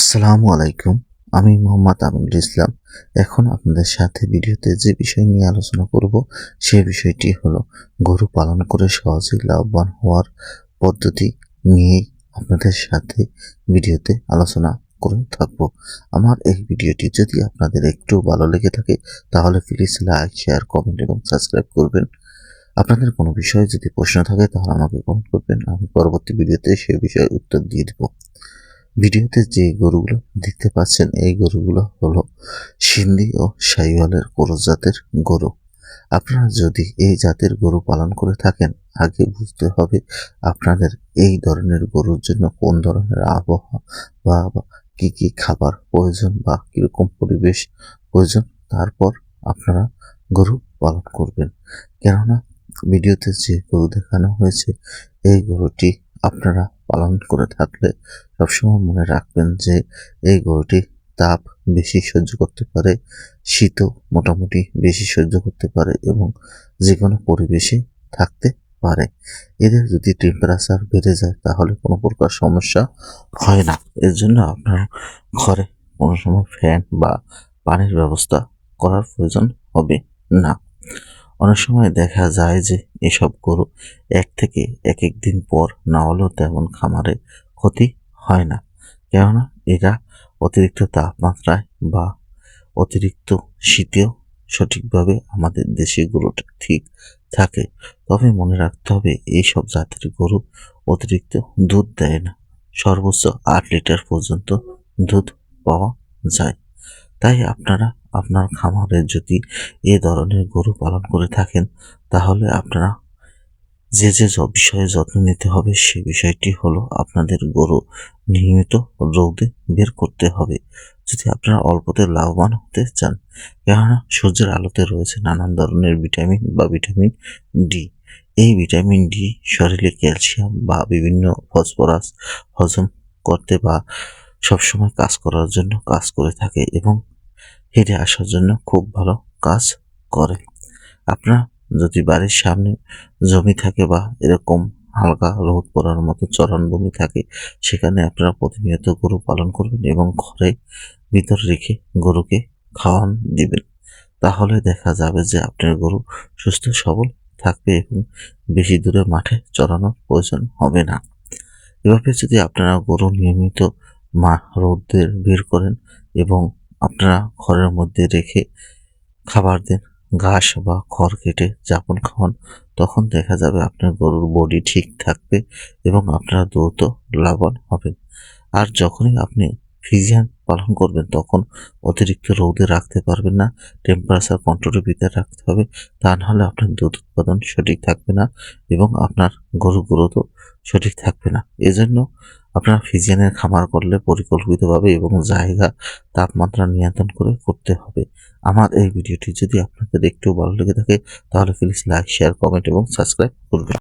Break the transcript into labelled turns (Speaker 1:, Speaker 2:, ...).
Speaker 1: আসসালামু আলাইকুম, আমি মোহাম্মদ আমিনুল ইসলাম। এখন আপনাদের সাথে ভিডিওতে যে বিষয় নিয়ে আলোচনা করব, সে বিষয়টি হলো গরু পালন করে সহজেই লাভবান হওয়ার পদ্ধতি নিয়েই আপনাদের সাথে ভিডিওতে আলোচনা করে থাকব। আমার এই ভিডিওটি যদি আপনাদের একটু ভালো লেগে থাকে, তাহলে প্লিজ লাইক শেয়ার কমেন্ট এবং সাবস্ক্রাইব করবেন। আপনাদের কোনো বিষয়ে যদি প্রশ্ন থাকে, তাহলে আমাকে কমেন্ট করবেন। আমি পরবর্তী ভিডিওতে সেই বিষয়ে উত্তর দিয়ে দেবো। ভিডিওতে যে গরুগুলো দেখতে পাচ্ছেন, এই গরুগুলো হলো সিন্ধি ও সাইওয়ালের ক্রস জাতের গরু। আপনারা যদি এই জাতের গরু পালন করে থাকেন, আগে বুঝতে হবে আপনাদের এই ধরনের গরুর জন্য কোন ধরনের আবহাওয়া বা কি কি খাবার প্রয়োজন বা কীরকম পরিবেশ প্রয়োজন, তারপর আপনারা গরু পালন করবেন। কেননা, ভিডিওতে যে গরু দেখানো হয়েছে, এই গরুটি আপনারা পালন করে থাকলে সবসময় মনে রাখবেন যে এই গরুটি তাপ বেশি সহ্য করতে পারে, শীতও মোটামুটি বেশি সহ্য করতে পারে এবং যে কোনো পরিবেশে থাকতে পারে। এদের যদি টেম্পারেচার বেড়ে যায় তাহলে কোনো প্রকার সমস্যা হয় না। এর জন্য আপনার ঘরে কোনো সময় ফ্যান বা পানির ব্যবস্থা করার প্রয়োজন হবে না। অনেক সময় দেখা যায় যে এসব গরু এক থেকে এক এক দিন পর না হলেও তেমন খামারে ক্ষতি হয় না। কেননা এরা অতিরিক্ত তাপমাত্রায় বা অতিরিক্ত শীতেও সঠিকভাবে আমাদের দেশে গরুটা ঠিক থাকে। তবে মনে রাখতে হবে এই সব জাতের গরু অতিরিক্ত দুধ দেয় না। সর্বোচ্চ আট লিটার পর্যন্ত দুধ পাওয়া যায়। তাই আপনারা আপনার খামারে যদি এ ধরনের গরু পালন করে থাকেন, তাহলে আপনারা যে যে বিষয়ে যত্ন নিতে হবে, সে বিষয়টি হলো আপনাদের গরু নিয়মিত রোদে বের করতে হবে। যদি আপনারা অল্পতে লাভবান হতে চান, কেননা সূর্যের আলোতে রয়েছে নানান ধরনের ভিটামিন বা ভিটামিন ডি। এই ভিটামিন ডি শরীরে ক্যালসিয়াম বা বিভিন্ন ফসফরাস হজম করতে বা সবসময় কাজ করার জন্য কাজ করে থাকে এবং হেঁটে আসার জন্য খুব ভালো কাজ করে। আপনার যদি বাড়ির সামনে জমি থাকে বা এরকম হালকা রোদ পড়ার মতো চরণভূমি থাকে, সেখানে আপনারা প্রতিনিয়ত গরু পালন করবেন এবং ঘরে ভিতর রেখে গরুকে খাওয়ান দিবেন। তাহলে দেখা যাবে যে আপনার গরু সুস্থ, সবল থাকবে এবং বেশি দূরে মাঠে চড়ানোর প্রয়োজন হবে না। এভাবে যদি আপনারা গরু নিয়মিত মা রোদের বের করেন এবং আপনারা ঘরের মধ্যে রেখে খাবার দেন। ঘাস বা খড় কেটে যাপন খাওয়ান, তখন দেখা যাবে আপনার গরুর বডি ঠিক থাকবে এবং আপনারা দ্রুত লাভবান হবেন। আর যখনই আপনি ফিজিয়ান পালন করবেন, তখন অতিরিক্ত রোদে রাখতে পারবেন না টেম্পারেচার কন্ট্রোলের ভিতরে রাখতে হবে, তা নাহলে আপনার দুধ উৎপাদন সঠিক থাকবে না এবং আপনার গরু গ্রোথও সঠিক থাকবে না। এজন্য আপনারা ফিজিয়ানের খামার করলে পরিকল্পিতভাবে এবং জায়গা তাপমাত্রা নিয়ন্ত্রণ করে করতে হবে। আমার এই ভিডিওটি যদি আপনাদের একটু ভালো লেগে থাকে, তাহলে প্লিজ লাইক শেয়ার কমেন্ট এবং সাবস্ক্রাইব করবেন।